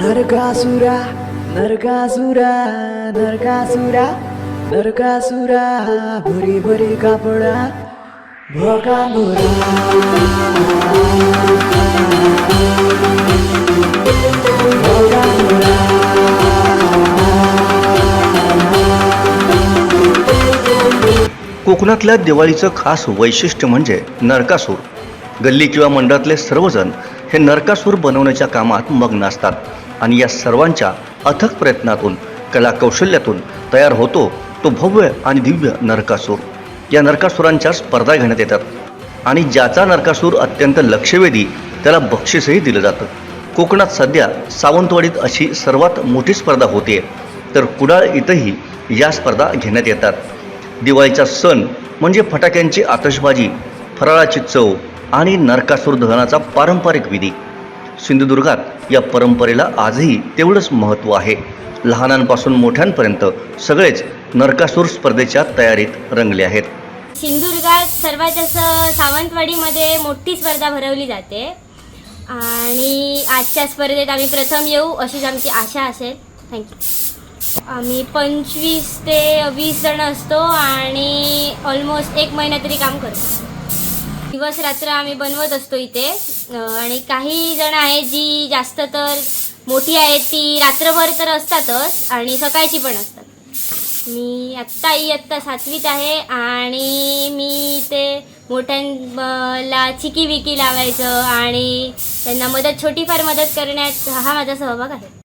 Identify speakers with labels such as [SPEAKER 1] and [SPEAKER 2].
[SPEAKER 1] नरकासुरा नरकासुरा नरकासुरा नरकासुरा भरी भरी कापडा भोका
[SPEAKER 2] कोकणातल्या दिवाळीचं खास वैशिष्ट्य म्हणजे नरकासूर. गल्ली किंवा मंडळातले सर्वजण हे नरकासूर बनवण्याच्या कामात मग्न असतात. आणि या सर्वांच्या अथक प्रयत्नातून कलाकौशल्यातून तयार होतो तो भव्य आणि दिव्य नरकासूर. या नरकासुरांच्या स्पर्धा घेण्यात येतात आणि ज्याचा नरकासूर अत्यंत लक्षवेधी त्याला बक्षीसही दिलं जातं. कोकणात सध्या सावंतवाडीत अशी सर्वात मोठी स्पर्धा होते तर कुडाळ इथंही या स्पर्धा घेण्यात येतात. दिवाळीचा सण म्हणजे फटाक्यांची आतषबाजी फराळाची चव आणि नरकासूर दहनाचा पारंपरिक विधी. सिंधुदुर्गात या परंपरेला आजही तेवढंच महत्त्व आहे. लहानांपासून मोठ्यांपर्यंत सगळेच नरकासूर स्पर्धेच्या तयारीत रंगले आहेत.
[SPEAKER 3] सिंधुदुर्गात सर्वात जास्त सावंतवाडीमध्ये मोठी स्पर्धा भरवली जाते. आणि आजच्या स्पर्धेत आम्ही प्रथम येऊ अशीच आमची आशा असेल. थँक्यू आम्ही पंचवीस ते वीस जण असतो आणि ऑलमोस्ट एक महिना तरी काम करतो. दिवस रात्र आम्ही बनवत असतो इथे. आणि काही जण आहेत जी जास्त तर मोठी आहेत ती रात्रभर तर असतातच आणि सकाळची पण असतात. मी आत्ता इयत्ता सातवीत आहे आणि मी ते मोठ्यांला चिकी विकी लावायचं आणि त्यांना मदत छोटीफार मदत करण्यात हा माझा सहभाग आहे.